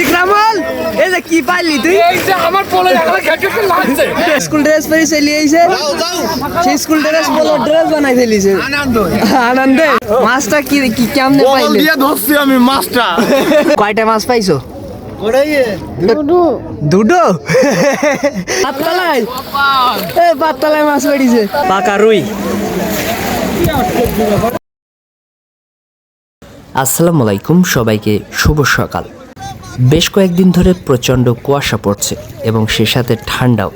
ইকরামুল এই যে কি পাইলি তুই? এই যে আমার পোলে এখন ঘেটে লাগছে স্কুল ড্রেস পরে চলি আইছে। সেই স্কুল ড্রেস বলো ড্রেস বানাই ফেলিছে আনন্দে। মাছটা কি কি কেমনে বল পাইলে? দিয়ে ধরছি আমি মাছটা। কয়টা মাছ পাইছো? দুটো। পাতলায় এ পাতলায় মাছ পেড়িছে পাকা রুই। আসসালামু আলাইকুম, সবাইকে শুভ সকাল। বেশ কয়েকদিন ধরে প্রচণ্ড কুয়াশা পড়ছে এবং সে সাথে ঠান্ডাও।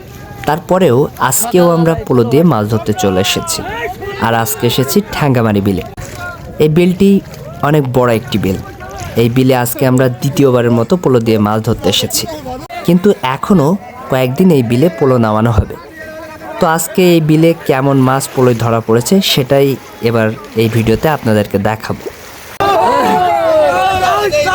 তারপরেও আজকেও আমরা পোলো দিয়ে মাছ ধরতে চলে এসেছি। আর আজকে এসেছি ঠ্যাঙ্গামারি বিলে। এই বিলটি অনেক বড় একটি বিল। এই বিলে আজকে আমরা দ্বিতীয়বারের মতো পোলো দিয়ে মাছ ধরতে এসেছি। কিন্তু এখনও কয়েকদিন এই বিলে পোলো নামানো হবে। তো আজকে এই বিলে কেমন মাছ পোলোয় ধরা পড়েছে সেটাই এবার এই ভিডিওতে আপনাদেরকে দেখাবো।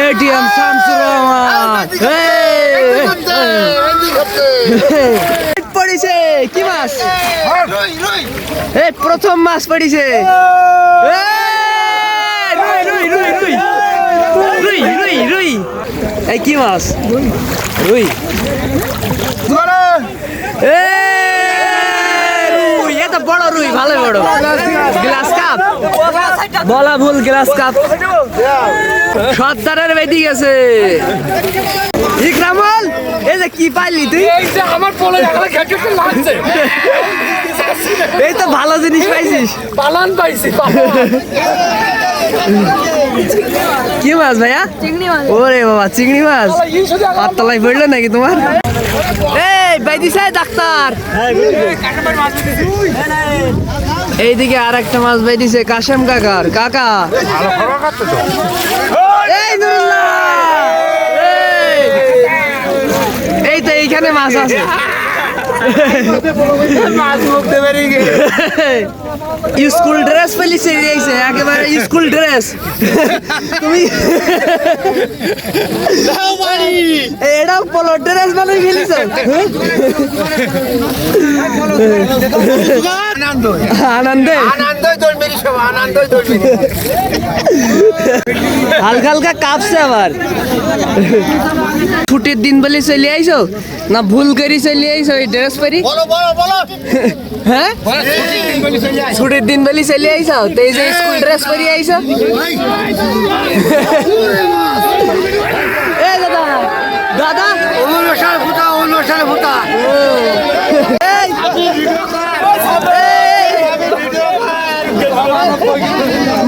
এটিএম শামসুর রহমান পড়িছে কি মাছ? এই প্রথম মাছ পড়িছে। এই কি মাছ? রুই। এ এত বড় রুই ভালো বড়। Glass cup? বলা ভুল গ্লাস কাপ। সর্দারের বেদি গেছে। ইকরামুল এই যে কি পাইলি তুই? এই যে আমার পোলে ঘেটে লাগছে। এই তো ভালো জিনিস পাইছিস। পালান পাইছি কি মাছ ভাইয়া? চিংড়ি মাছ। ওরে বাবা চিংড়ি মাছ। পাতলায় পড়ল নাকি তোমার? এই ডাক্তার। এইদিকে আর একটা মাছ বাইদিছে কাশেম কাকার। কাকা। এই তো এইখানে মাছ আছে। স্কুল ড্রেস পেলিছে আইছে একেবারে স্কুল ড্রেস। তুমি এটা পলো ড্রেস বানাই ফেলিছ? আনন্দে হালকা হালকা কাঁপছে আবার। ছুটির দিন বলে চলে আইছো? না ভুল করি চলে আইছো এই ড্রেস পরি? হ্যাঁ? ছুটির দিন বলে চলে আইছো? তো এই যে স্কুল ড্রেস পরি আইছো? এ দাদা দাদা। এই! এই!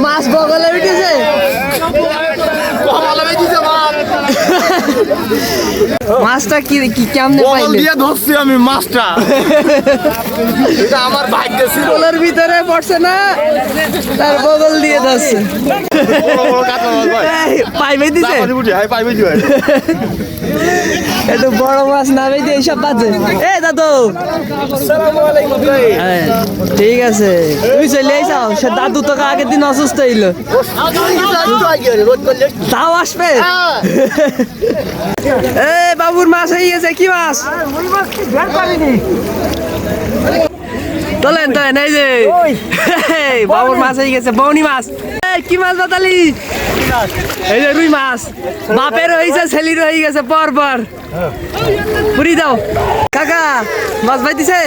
মাছ বগলে মাছটা কি কি কেমনে পাইলে? দিয়ে ধরছি আমি মাছটা। এটা আমার ভাগ্য ছিল। ভিতরে পড়ছে না তার বগল দিয়ে এই, পাইবে দিছে? পাইবে ভাই একটু বড় মাছ নামে দিয়ে এইসব বাজে। এ দাদু। হ্যাঁ, ঠিক আছে। তুমি চলে আইসাও সে দাদু তোকে আগের দিন অসুস্থ হইল। তাও আসবে? এ বাবুর মাছ হয়ে গেছে কি মাছ? তোলেন তোলেন এই যে। বাবুর মাছ হয়ে গেছে বৌনি মাছ। কি মাছ বাতালি এই যে রুই মাছ। বাপের হয়েছে ছেলির হয়ে গেছে পর পর। পুরি দাও। কাকা মাছ বাইতেছে?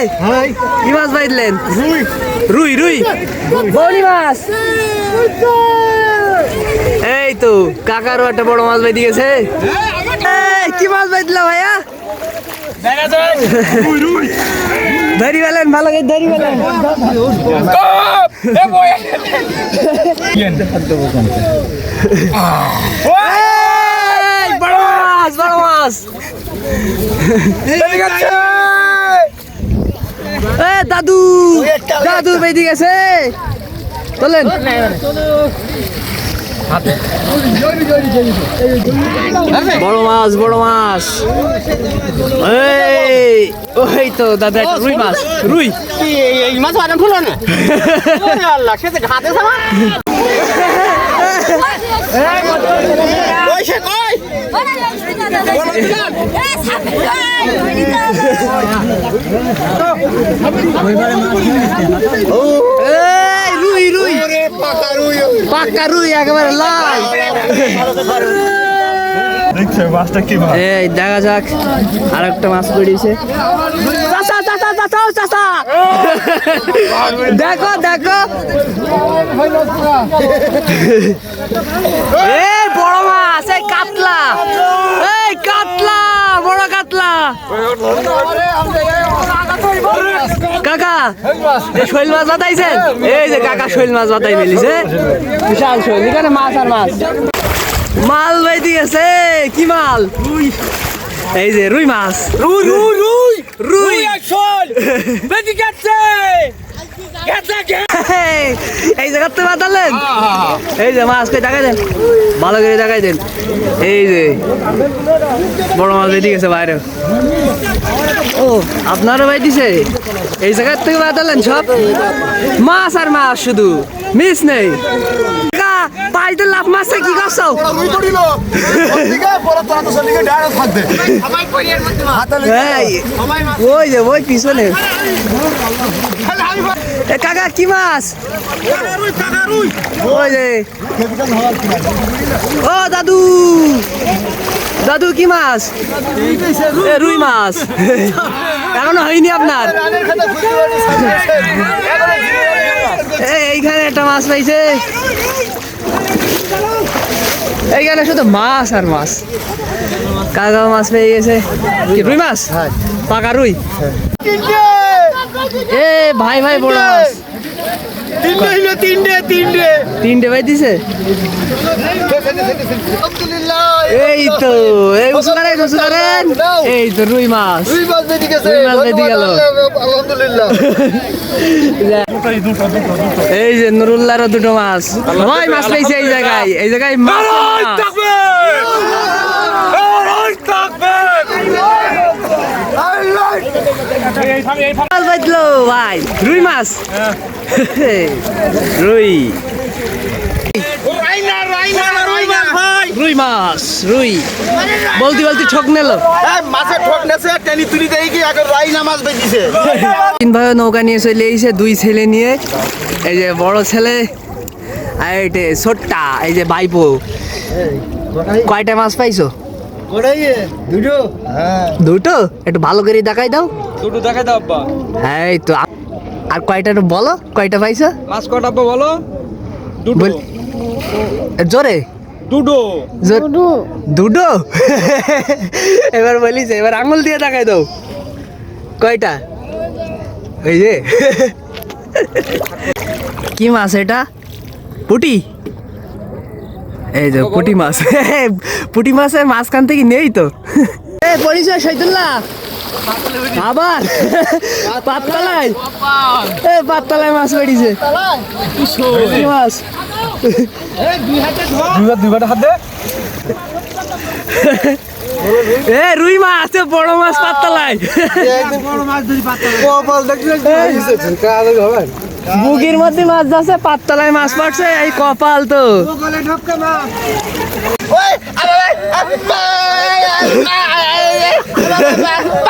কি মাছ বাইতলেন? রুই রুই। বৌনি মাছ। এই তো কাকারও একটা বড় মাছ বাইতে গেছে। কি মাছ বাইতলা ভাইয়া? ধরি বেলেন ভালো করে ধরি এই, বড় মাছ বড় মাছ। এ দাদু দাদু বেদি গেছে। তোলেন। বড় মাছ বড় মাছ। এই ওই তো দাদা একটা রুই মাছ। রুই। এই মাছ বাদাম ফুলো না। আল্লাহ সে তো সামা কই সে কই? এই রুই রুই রুই একেবারে লাল। দেখছে মাছটা কি মাছ? এই দেখা যাক আর একটা মাছ পড়িয়েছে চাচা চাচা চাচা চাচা। দেখো দেখো। এই বড় মাছ এই কাতলা। এই কাতলা। বড় কাতলা। কাকা শৈল মাছ বাতাইছেন? এই যে কাকা শৈল মাছ বাতাই ফেলিছে। বিশাল শৈল এখানে মাছ আর মাছ। মাল বাইতে গেছে কি মাল? এই যে রুই মাছ। রুই রুই রুই। রুই। শৈল গেছে গেছে। এই জায়গাতে বাতালেন এই যে মাছ কই দেখাই দেন ভালো করে দেখাই দেন। এই যে বড় মাছ বেরিয়ে গেছে বাইরে। ও আপনারও বাইতেছে এই জায়গার থেকে বাতালেন সব? মাছ আর মাছ শুধু মিস নেই। পাইতে লাভ মাছে কি করছ? ওই যে ওই পিছনে। এ কাকা কি মাছ? ওই যে। ও দাদু। দাদু কি মাছ? রুই মাছ। এখনও হয়নি আপনার? এই, এইখানে একটা মাছ পাইছে। এইখানে শুধু মাছ আর মাছ। কাকা মাছ পেয়ে গেছে। কি রুই মাছ? পাকা রুই? এ ভাই ভাই বড় তিনটে। হইল তিনটে তিনটে। তিনটে ভাই দিছে এই তো এই এই তো রুই মাছ। রুই মাছ বেঁধে গেল। এই যে নুরুল্লাহর দুটো মাছ। ভাই মাছ পেয়েছে এই জায়গায়। এই জায়গায় মাছ মাছ। মাছ বাজলো ভাই। রুই মাছ? রুই। রুই মাছ রুই বলতি বলতি ঠক নিল। মাছের ঠোক নেছে টেনি তুলি দেই কি আগে রাইনা মাছ বেজিছে তিন ভাই নৌকা নিয়ে চলে এসে দুই ছেলে নিয়ে। এই যে বড় ছেলে আর ছোট্টা এই যে বাইপো কয়টা মাছ পাইছো? দুটো? হ্যাঁ। দুটো? একটু ভালো করে দেখাই দাও। দুটো দেখাই দাও আব্বা। এই তো আর কয়টা একটু বলো কয়টা পাইছো? মাছ কটা আব্বা বলো? বল- জোরে। দুটো। জোর দুটো? এবার বলিস এবার আঙুল দিয়ে দেখাই দাও। কয়টা? এই যে। কি মাছ এটা? পুটি? এই যে পুটি মাছ। পুটি মাছের মাঝখান থেকে নেই তো। এ পরিচয় শৈতুল্লাহ আবার। পাততলায় এ পাততলায় মাছ বেরিয়েছে মাছ। এ রুই মাছ এ বড় মাছ পাততলায় বুগির মধ্যে মাছ যাচ্ছে পাততলায় মাছ পড়ছে এই কপাল তো সেই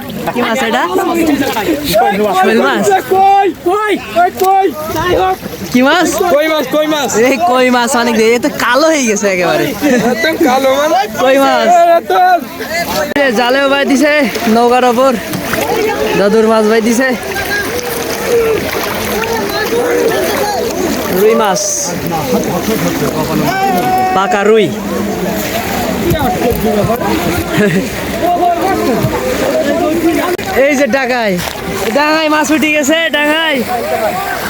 কি মাছ এটা? শৈল মাছ? কি মাছ? কই মাছ কই মাছ? এই কই মাছ অনেক দেখে তো কালো হয়ে গেছে একেবারে। একদম কালো মানে। কই মাছ? এ, জালেও বাই দিছে নৌকার ওপর। দাদুর মাছ বাই দিছে। মাছ। পাকা রুই। এই যে ডাঙায় ডাঙায় মাছ উঠে গেছে ডাঙায়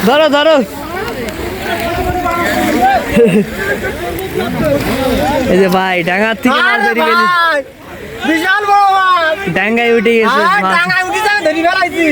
ধরো ধরো। এই যে ভাই ডাঙার থেকে মাছ ধরি গেলি বিশাল বড় মাছ। ডাঙ্গায় উঠে গেছে মাছ। উঠে যাবে ধরি ফেলাইছি।